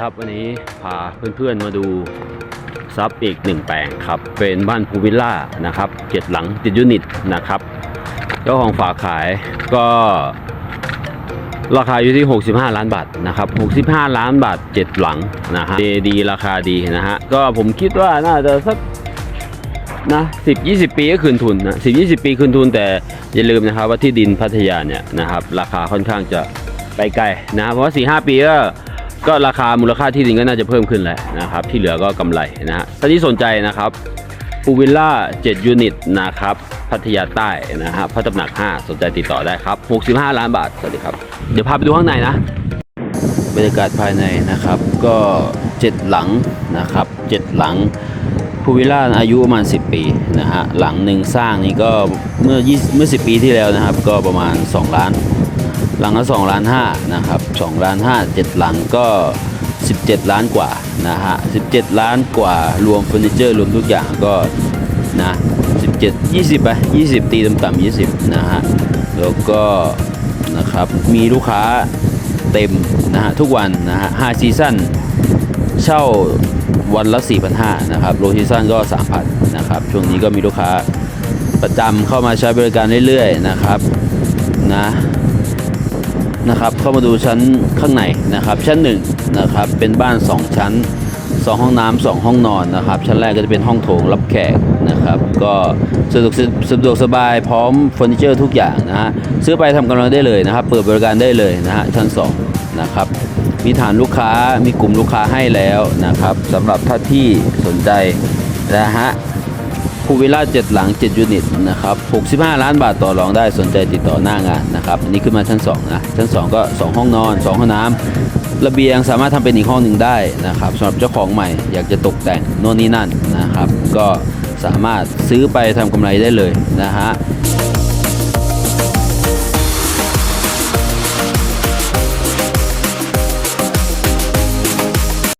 ครับวันนี้พาเพื่อนๆมาดูซับอีกหนึ่งแปลงครับ เป็นบ้านพูวิลล่านะครับเจ็ดหลังติดยูนิตนะครับเจ้าของฝากขายก็ ราคาอยู่ที่ 65 ล้านบาทนะครับ 65 ล้านบาท 7 หลังนะฮะดีราคาดีนะฮะก็ผมคิดว่าน่าจะสักนะ10 20ปีก็คืนทุนนะ10 20ปีคืนทุนแต่อย่าลืมนะครับว่าที่ดินพัทยาเนี่ยนะครับราคาค่อนข้างจะไปไกลนะเพราะว่า4 5ปีก็ ก็ราคามูลค่าที่ดินก็น่าจะเพิ่มขึ้นแหละนะครับ ที่เหลือก็กำไรนะฮะถ้าที่สนใจนะครับปูวิลล่า 7 ยูนิตนะครับ พัทยาใต้นะฮะพระตำหนัก 5 สนใจติดต่อได้ครับ 65 ล้านบาท สวัสดีครับ เดี๋ยวพาไปดูข้างในนะ บรรยากาศภายในนะครับ ก็ 7 หลังนะครับ 7 หลังพูวิลล่าอายุประมาณ 10 ปีนะฮะ หลังหนึ่งสร้างนี่ก็เมื่อ 20 เมื่อ 10 ปีที่แล้วนะครับ ก็ประมาณ 2 ล้าน หลังละ2ล้าน5นะครับ2ล้าน5 7 หลังก็ 17 ล้านกว่านะฮะ17 ล้านกว่ารวมเฟอร์นิเจอร์รวมทุกอย่างก็นะ17 20ไป20 ตีต่ำๆ20 นะฮะ แล้วก็นะครับมีลูกค้าเต็มนะฮะทุกวันนะฮะ5ซีซั่นเช่าวันละ 4,500นะครับโลซีซั่นก็ 3,000นะครับช่วงนี้ก็มีลูกค้าประจำเข้ามาใช้บริการเรื่อยๆนะครับนะ นะครับเข้ามาดูชั้นข้างในนะครับ ชั้นหนึ่งนะครับเป็นบ้าน 2 ชั้น 2 ห้องน้ำสองห้องนอนนะครับ ชั้นแรกก็จะเป็นห้องโถงรับแขกนะครับ ก็สะดวกสะดวกสบายพร้อมเฟอร์นิเจอร์ทุกอย่างนะฮะซื้อไปทำกำลังได้เลยนะครับ เปิดบริการได้เลยนะฮะชั้น2นะครับมีฐานลูกค้ามีกลุ่มลูกค้าให้แล้วนะครับสำหรับท่านที่สนใจนะฮะ พูวิลล่า7หลัง 7 ยูนิตนะครับ65 ล้านบาทต่อรองได้สนใจติดต่อหน้างานนะครับอันนี้ขึ้นมาชั้น2นะชั้น 2 ก็ 2 ห้องนอน 2 ห้องน้ำระเบียงสามารถทำเป็นอีกห้องหนึ่งได้นะครับสำหรับเจ้าของใหม่อยากจะตกแต่งโน่นนี่นั่นนะครับ ก็สามารถซื้อไปทำกำไรได้เลยนะฮะ